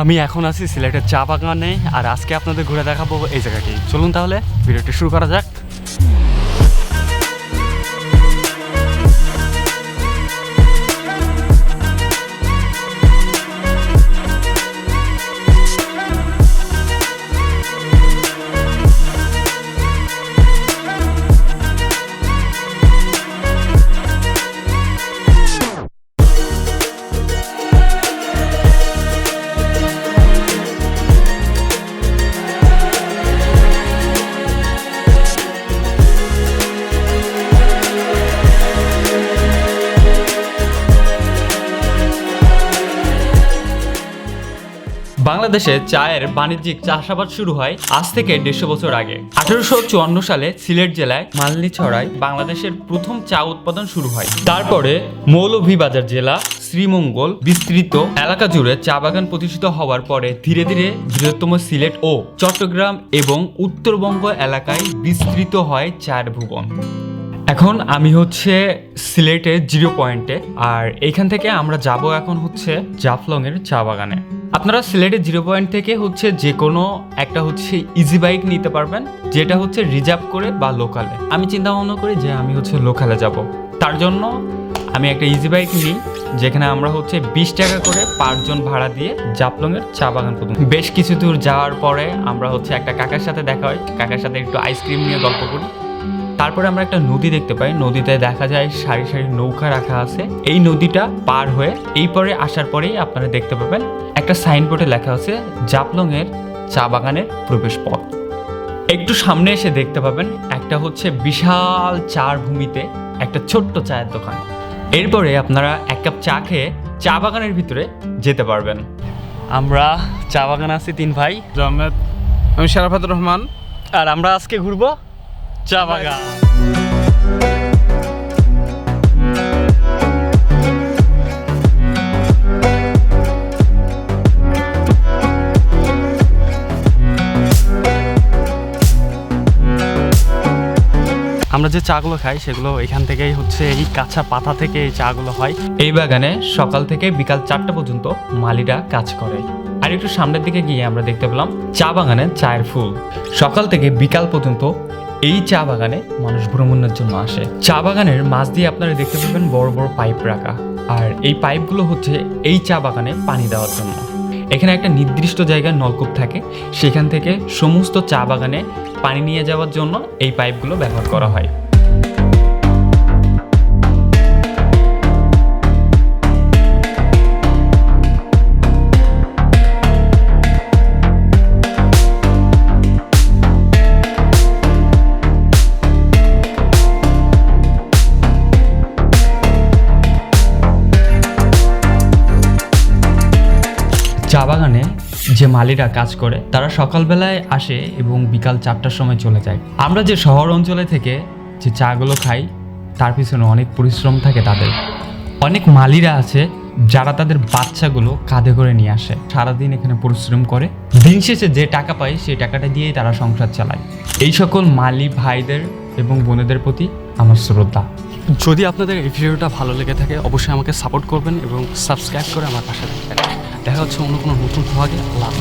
আমি এখন আছি সিলেটের চা বাগানে, আর আজকে আপনাদের ঘুরে দেখাবো এই জায়গাটি। চলুন তাহলে, ভিডিওটি শুরু করা যাক। বাংলাদেশে চায়ের বাণিজ্যিক চাষাবাদ শুরু হয় আজ থেকে দেড়শো বছর আগে। আঠারোশো চুয়ান্ন সালে সিলেট জেলায় মালনি ছড়ায় বাংলাদেশের প্রথম চা উৎপাদন শুরু হয়। তারপরে মৌলভীবাজার জেলা শ্রীমঙ্গল বিস্তৃত এলাকা জুড়ে চা বাগান প্রতিষ্ঠিত হওয়ার পরে ধীরে ধীরে বৃহত্তম সিলেট ও চট্টগ্রাম এবং উত্তরবঙ্গ এলাকায় বিস্তৃত হয় চায়ের ভুবন এখন আমি হচ্ছে সিলেটের জিরো পয়েন্টে, আর এইখান থেকে আমরা যাব এখন হচ্ছে জাফলং এর চা বাগানে। আপনারা সিলেটের জিরো পয়েন্ট থেকে হচ্ছে যে কোনো একটা হচ্ছে ইজি বাইক নিতে পারবেন, যেটা হচ্ছে রিজার্ভ করে বা লোকালে আমি চিন্তা ভাবনা করি যে আমি হচ্ছে লোকালে যাব। তার জন্য আমি একটা ইজি বাইক নিই, যেখানে আমরা হচ্ছে বিশ টাকা করে পাঁচজন ভাড়া দিয়ে জাফলং এর চা বাগান পর্যন্ত। বেশ কিছু দূর যাওয়ার পরে আমরা হচ্ছে একটা কাকার সাথে দেখা হয়। কাকার সাথে একটু আইসক্রিম নিয়ে গল্প করি। তারপরে আমরা একটা নদী দেখতে পাই। নদীতে দেখা যায় সারি সারি নৌকা রাখা আছে। এই নদীটা পার হয়ে এই পরে আসার পরেই আপনারা দেখতে পাবেন একটা সাইনবোর্ডে লেখা আছে জাপলং এর চা বাগানের প্রবেশ পথ। একটু সামনে এসে দেখতে পাবেন একটা হচ্ছে বিশাল চার ভূমিতে একটা ছোট্ট চায়ের দোকান। এরপরে আপনারা এক কাপ চা খেয়ে চা বাগানের ভিতরে যেতে পারবেন। আমরা চা বাগান আছি তিন ভাই। আমি শারাফাত রহমান। আর আমরা আজকে ঘুরবো চা বাগান। আমরা যে চাগুলো খাই সেগুলো এখান থেকেই হচ্ছে এই কাঁচা পাতা থেকে এই চাগুলো হয়। এই বাগানে সকাল থেকে বিকাল চারটা পর্যন্ত মালিরা কাজ করে। আর একটু সামনের দিকে গিয়ে আমরা দেখতে পেলাম চা বাগানে চায়ের ফুল। সকাল থেকে বিকাল পর্যন্ত এই চা বাগানে মানুষ ভ্রমণের জন্য আসে। চা বাগানের মাছ দিয়ে আপনারা দেখতে পাবেন বড় বড় পাইপ রাখা। আর এই পাইপগুলো হচ্ছে এই চা বাগানে পানি দেওয়ার জন্য। এখানে একটা নির্দিষ্ট জায়গায় নলকূপ থাকে। সেখান থেকে সমস্ত চা বাগানে পানি নিয়ে যাওয়ার জন্য এই পাইপগুলো ব্যবহার করা হয়। চা বাগানে যে মালিরা কাজ করে, তারা সকালবেলায় আসে এবং বিকাল চারটার সময় চলে যায়। আমরা যে শহর অঞ্চলে থেকে যে চাগুলো খাই, তার পিছনে অনেক পরিশ্রম থাকে তাদের। অনেক মালিরা আছে যারা তাদের বাচ্চাগুলো কাঁধে করে নিয়ে আসে। সারাদিন এখানে পরিশ্রম করে। দিন শেষে যে টাকা পায়, সেই টাকাটা দিয়েই তারা সংসার চালায়। এই সকল মালি ভাইদের এবং বোনেদের প্রতি আমার শ্রদ্ধা। যদি আপনাদের এই ভিডিওটা ভালো লেগে থাকে, অবশ্যই আমাকে সাপোর্ট করবেন এবং সাবস্ক্রাইব করে আমার পাশে থাকবেন। দেখা হচ্ছে অন্য কোনো নতুন ভাগে লাভ